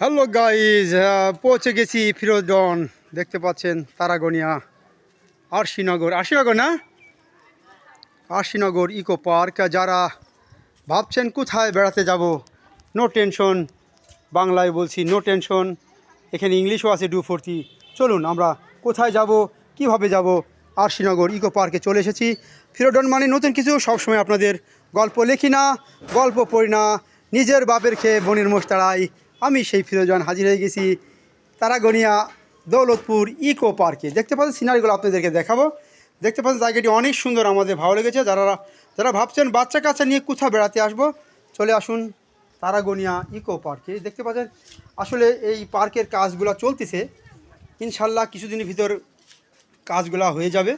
Hello guys পৌঁছে গেছি ফিরোজন দেখতে পাচ্ছেন তারাগনিয়া। আরশিনগর। আরশিনগর না? Arshinagar eco park. যারা ভাবছেন কোথায় বেড়াতে যাব নো টেনশন বাংলায় বলছি নো টেনশন এখানে ইংলিশও আছে ডু ফোরটি। চলুন, আমরা কোথায় যাব, কীভাবে যাব আরশিনগর ইকো পার্কে চলে এসেছি। ফিরোডন মানে নতুন কিছু, সবসময় আপনাদের গল্প লেখি না, গল্প পড়ি না। নিজের বাপের খেয়ে বনির মোষ তাড়াই। আমি সেই ফিরোজন হাজির হয়ে গেছি তারাগনিয়া দৌলতপুর ইকো পার্কে। দেখতে পাচ্ছেন সিনারিগুলো আপনাদেরকে দেখাবো। দেখতে পাচ্ছেন জায়গাটি অনেক সুন্দর আমাদের ভালো লেগেছে। যারা যারা ভাবছেন বাচ্চা কাচ্চা নিয়ে কোথাও বেড়াতে আসব, চলে আসুন তারাগনিয়া ইকো পার্কে। দেখতে পাচ্ছেন, আসলে এই পার্কের কাজগুলো চলতেছে। ইনশাল্লাহ কিছুদিনের ভিতর কাজগুলো হয়ে যাবে।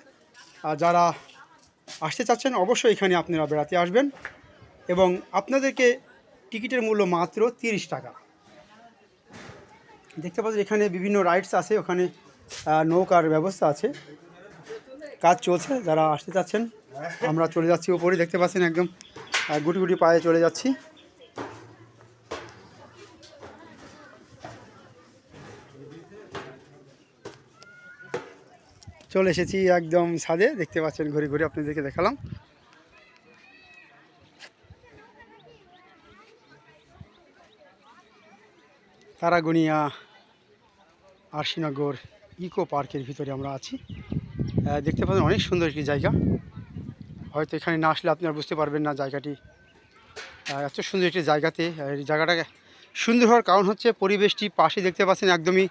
আর যারা আসতে চাচ্ছেন, অবশ্যই এখানে আপনারা বেড়াতে আসবেন। এবং আপনাদেরকে টিকিটের মূল্য মাত্র তিরিশ টাকা। দেখতে পাচ্ছেন, এখানে বিভিন্ন রাইডস আছে, ওখানে নৌকার ব্যবস্থা আছে। কাজ চলছে, যারা আসতে চাচ্ছেন, আমরা চলে যাচ্ছি ওপরে দেখতে পাচ্ছেন একদম গুটি গুটি পায়ে চলে যাচ্ছি। চলে এসেছি একদম ছাদে। দেখতে পাচ্ছেন ঘুরে ঘুরে আপনাদেরকে দেখালাম। তারাগুনিয়া আরশিনগর ইকো পার্কের ভিতরে আমরা আছি। দেখতে পাচ্ছেন অনেক সুন্দর একটি জায়গা। হয়তো এখানে না আসলে আপনারা বুঝতে পারবেন না জায়গাটি। এত সুন্দর একটি জায়গাতে জায়গাটা সুন্দর হওয়ার কারণ হচ্ছে পরিবেশটি পাশে দেখতে পাচ্ছেন একদমই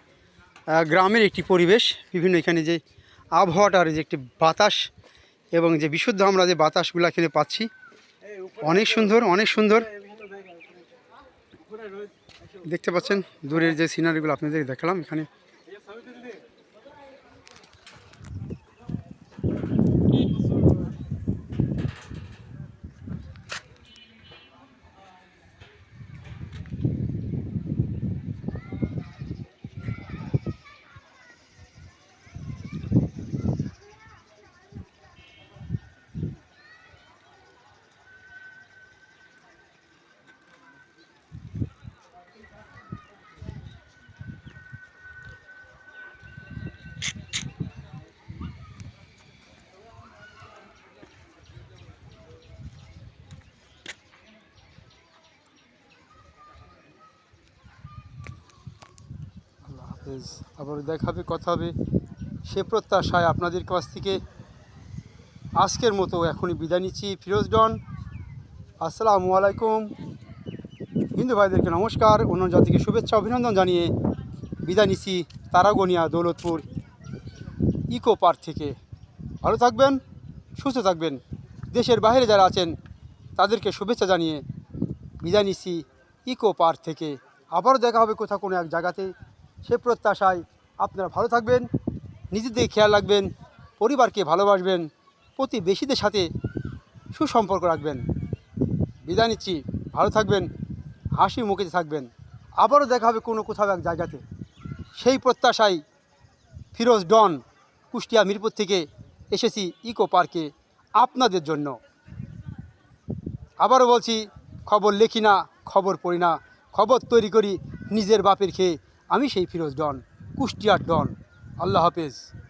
গ্রামের একটি পরিবেশ। বিভিন্ন এখানে যে আবহাওয়াটার যে একটি বাতাস এবং যে বিশুদ্ধ আমরা যে বাতাসগুলো এখানে পাচ্ছি, অনেক সুন্দর অনেক সুন্দর। দেখতে পাচ্ছেন, দূরের যে সিনারিগুলো আপনাদের দেখালাম, এখানে হাফেজ। আবার দেখা হবে, কথা হবে। সে প্রত্যাশায় আপনাদের কাছ থেকে আজকের মতো এখনই বিদায় নিচ্ছি। ফিরোজ ডন, আসসালামু আলাইকুম। হিন্দু ভাইদেরকে নমস্কার। অন্য জাতিকে শুভেচ্ছা, অভিনন্দন জানিয়ে বিদায় নিচ্ছি। তারাগনিয়া, দৌলতপুর। ইকো পার্ক থেকে। ভালো থাকবেন, সুস্থ থাকবেন। দেশের বাইরে যারা আছেন, তাদেরকে শুভেচ্ছা জানিয়ে বিদায় নিচ্ছি ইকো পার্ক থেকে। আবারও দেখা হবে কোথাও কোনো এক জায়গাতে। সে প্রত্যাশায় আপনারা ভালো থাকবেন, নিজেদের খেয়াল রাখবেন, পরিবারকে ভালোবাসবেন, প্রতিবেশীদের সাথে সুসম্পর্ক রাখবেন। বিদায় নিচ্ছি, ভালো থাকবেন, হাসি মুখে থাকবেন। আবারও দেখা হবে কোনো কোথাও এক জায়গাতে। সেই প্রত্যাশায় ফিরোজ ডন। কুষ্টিয়া মিরপুর থেকে এসেছি ইকো পার্কে আপনাদের জন্য। আবারও বলছি, খবর লেখি না, খবর পড়ি না, খবর তৈরি করি নিজের বাপের খেয়ে। আমি সেই ফিরোজ ডন, কুষ্টিয়ার ডন। আল্লাহ হাফেজ।